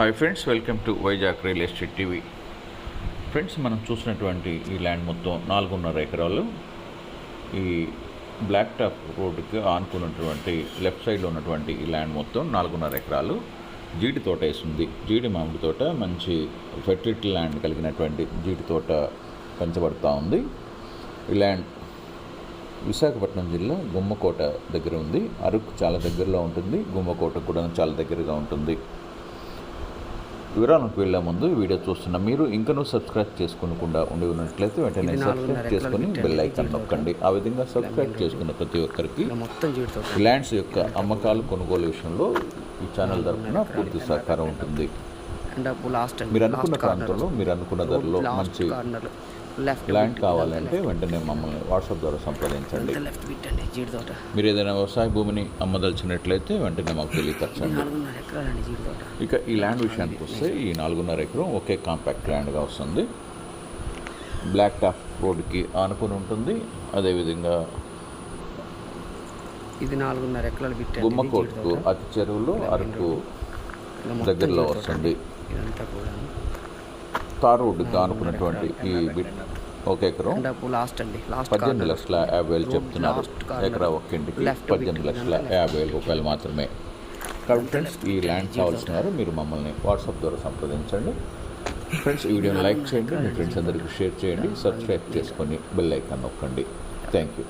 Hi friends welcome to Vizag real estate TV friends మనం చూసినటువంటి ఈ ల్యాండ్ మొత్తం నాలుగున్నర ఎకరాలు. ఈ బ్లాక్ టాప్ రోడ్డుకి ఆనుకున్నటువంటి లెఫ్ట్ సైడ్లో ఉన్నటువంటి ఈ ల్యాండ్ మొత్తం నాలుగున్నర ఎకరాలు. జీడి తోట వేసింది. జీడి మామిడి తోట మంచి ఫెర్టిలిటీ ల్యాండ్ కలిగినటువంటి జీడి తోట పెంచబడుతూ ఉంది. ఈ ల్యాండ్ విశాఖపట్నం జిల్లా గుమ్మకోట దగ్గర ఉంది. అరకు చాలా దగ్గరలో ఉంటుంది. గుమ్మకోట కూడా చాలా దగ్గరగా ఉంటుంది. వివరాలకు వెళ్ళే ముందు ఈ వీడియో చూస్తున్న మీరు ఇంకనూ సబ్స్క్రైబ్ చేసుకోకుండా ఉండి ఉన్నట్లయితే వెంటనే సబ్స్క్రైబ్ చేసుకొని బెల్ ఐకాన్. నొక్కండి. ఆ విధంగా సబ్స్క్రైబ్ చేసుకున్న ప్రతి ఒక్కరికి ల్యాండ్స్ యొక్క అమ్మకాలు కొనుగోలు విషయంలో ఈ ఛానల్ తరఫున పూర్తి సహకారం ఉంటుంది. అప్పుడు లాస్ట్ మీరు అనుకున్న ప్రాంతంలో మీరు అనుకున్న ధరలో మంచి ల్యాండ్ కావాలంటే వెంటనే మమ్మల్ని వాట్సాప్ ద్వారా సంప్రదించండి. లెఫ్ట్ పెట్టండి జీడి తోట మీరు ఏదైనా వ్యవసాయ భూమిని అమ్మదలిచినట్లయితే వెంటనే మాకు తెలియపరచండి. ఇక ఈ ల్యాండ్ విషయానికి వస్తే ఈ నాలుగున్నర ఎకరం ఒకే కాంపాక్ట్ ల్యాండ్గా వస్తుంది. బ్లాక్ టాప్ రోడ్డుకి ఆనుకుని ఉంటుంది. అదేవిధంగా ఇది నాలుగున్నర ఎకరాలు గుమ్మకోట్కు అతి చెరువులో అరకు దగ్గరలో వస్తుంది. ఇదంతా కూడా తార్ రోడ్డుకి ఆనుకున్నటువంటి ఈ ఒక ఎకరం. లాస్ట్ అండి లాస్ట్ పద్దెనిమిది లక్షల యాభై వేలు చెప్తున్నారు. ఎకరా ఒక్క ఇంటికి పద్దెనిమిది లక్షల యాభై వేల రూపాయలు మాత్రమే. కాబట్టి ఫ్రెండ్స్ ఈ ల్యాండ్ కావాల్సిన వారు మీరు మమ్మల్ని వాట్సాప్ ద్వారా సంప్రదించండి. ఫ్రెండ్స్ ఈ వీడియోని లైక్ చేయండి. మీ ఫ్రెండ్స్ అందరికీ షేర్ చేయండి. సబ్స్క్రైబ్ చేసుకొని బెల్ ఐకాన్ నొక్కండి. Thank you